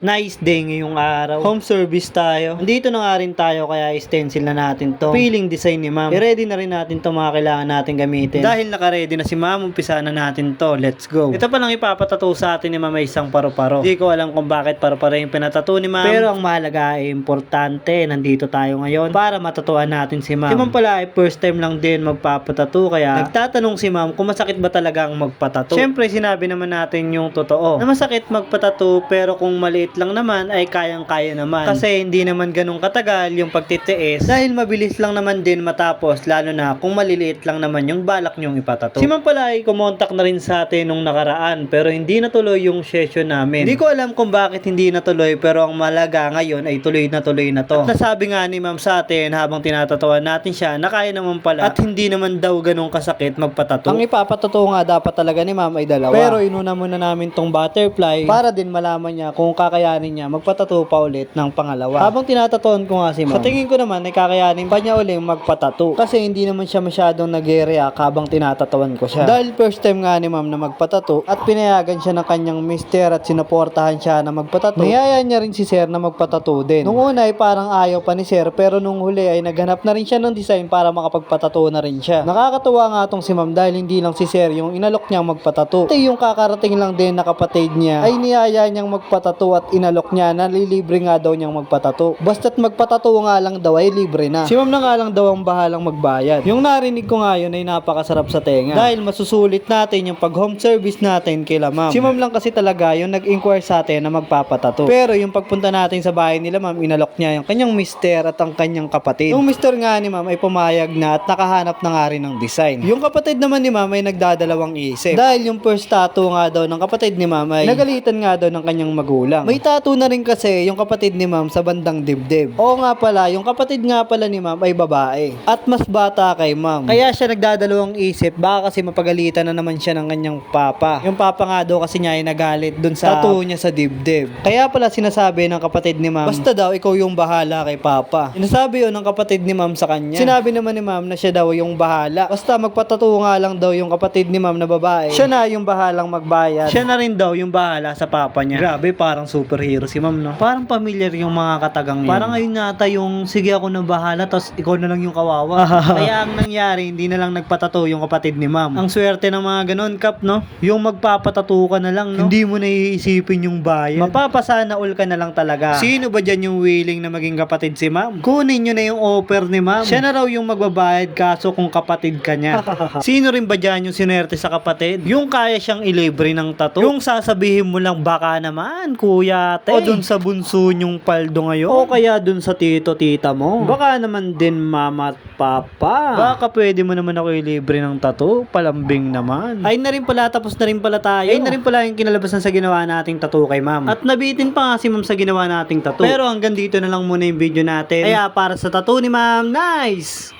Nice day ngayong araw. Home service tayo. Nandito na nga rin tayo kaya stencil na natin to. Feeling design ni ma'am. I-ready na rin natin to mga kailangan natin gamitin. Dahil naka-ready na si ma'am, umpisa na natin to. Let's go. Ito pa lang ipapatato sa atin ni ma'am ay isang paro-paro. Hindi ko alam kung bakit paro-paro yung pinatato ni ma'am. Pero ang mahalaga ay importante. Nandito tayo ngayon para matatuan natin si ma'am. Si ma'am pala ay first time lang din magpapatato kaya nagtatanong si ma'am kung masakit ba talaga ang magpatato. Siyempre sinabi naman natin yung totoo. Na masakit magpatato pero kung maliit lang naman ay kayang-kaya naman. Kasi hindi naman ganun katagal yung pagtitiis dahil mabilis lang naman din matapos lalo na kung maliliit lang naman yung balak nyong ipatato. Si ma'am pala ay kumontak na rin sa atin nung nakaraan pero hindi natuloy yung session namin. Hindi ko alam kung bakit hindi natuloy pero ang malaga ngayon ay tuloy na tuloy na to. At nasabi nga ni ma'am sa atin habang tinatatawan natin siya na kaya naman pala at hindi naman daw ganun kasakit magpatato. Ang ipapatato nga dapat talaga ni ma'am ay dalawa. Pero inuna muna namin tong butterfly para din malaman niya kung kakayanin niya magpatato pa ulit ng pangalawa. Habang tinatatoon ko nga si ma'am, sa tingin ko naman ay kakayanin pa niya ulit magpatato. Kasi hindi naman siya masyadong nag-react habang tinatatawan ko siya. Dahil first time nga ni ma'am na magpatato at pinayagan siya ng kanyang mister at sinuportahan siya na magpatato. Niyaya niya rin si sir na magpatato din. Nung una ay parang ayaw pa ni sir pero nung huli ay naghanap na rin siya ng design para makapagpatato na rin siya. Nakakatuwa nga tong si ma'am dahil hindi lang si sir yung inalok niyang magpatato. Pati yung kakarating lang din na kapatid niya ay niyaya niyang magpatato at inalok niya na lilibre nga daw niyang magpatato. Basta't magpatato nga lang daw ay libre na. Si ma'am na nga lang daw ang bahalang magbayad. Yung narinig ko nga yun ay napakasarap sa tenga. Dahil masusulit natin yung pag home service natin kila ma'am. Si ma'am lang kasi talaga yung nag-inquire sa atin na magpapatato. Pero yung pagpunta natin sa bahay nila ma'am, inalok niya yung kanyang mister at ang kanyang kapatid. Yung mister nga ni ma'am ay pumayag na at nakahanap na nga rin ng design. Yung kapatid naman ni ma'am ay nagdadalawang isip. Dahil yung first tattoo nga daw ng kapatid ni ma'am ay nagalitan nga daw ng kanyang magulang. May tattoo na rin kasi yung kapatid ni ma'am sa bandang dibdib. Oo nga pala, yung kapatid nga pala ni ma'am ay babae. At mas bata kay ma'am. Kaya siya nagdadalawang isip, baka kasi mapagalitan na naman siya ng kanyang papa. Yung papa nga daw kasi niya ay nagalit dun sa tattoo niya sa dibdib. Kaya pala sinasabi ng kapatid ni ma'am, basta daw ikaw yung bahala kay papa. Sinasabi yun ng kapatid ni ma'am sa kanya. Sinabi naman ni ma'am na siya daw yung bahala. Basta magpatato nga lang daw yung kapatid ni ma'am na babae. Siya na yung bahalang magbayad. Siya na rin daw yung bahala sa papa niya. Grabe, parang superhero si ma'am, no? Parang familiar yung mga katagang yun. Parang ngayon nata yung, sige ako na bahala, tapos ikaw na lang yung kawawa. Kaya ang nangyari, hindi na lang nagpatato yung kapatid ni ma'am. Ang swerte ng mga ganun, Kap, no? Yung magpapatato ka na lang, no? Hindi mo na iisipin yung bayad. Mapapasana all ka na lang talaga. Sino ba dyan yung willing na maging kapatid si ma'am? Kunin nyo na yung offer ni ma'am. Siya na raw yung magbabayad kaso kung kapatid ka niya. Sino rin ba dyan yung sinerte sa kapatid? Yung kaya siyang ilibre ng tato? Yung sasabihin mo lang baka naman, kuya, te. O dun sa bunso nyong paldo ngayon? O kaya dun sa tito, tita mo? Baka naman din mama at papa. Baka pwede mo naman ako ilibre ng tato? Palambing naman. Ay na rin pala, tapos na rin pala tayo. Ay na rin pala yung kinalabasan sa ginawa nating tato kay ma'am. At nabitin pa nga si ma'am sa ginawa nating tato. Pero hanggang dito na lang muna yung video natin. Kaya para sa tato ni ma'am, nice!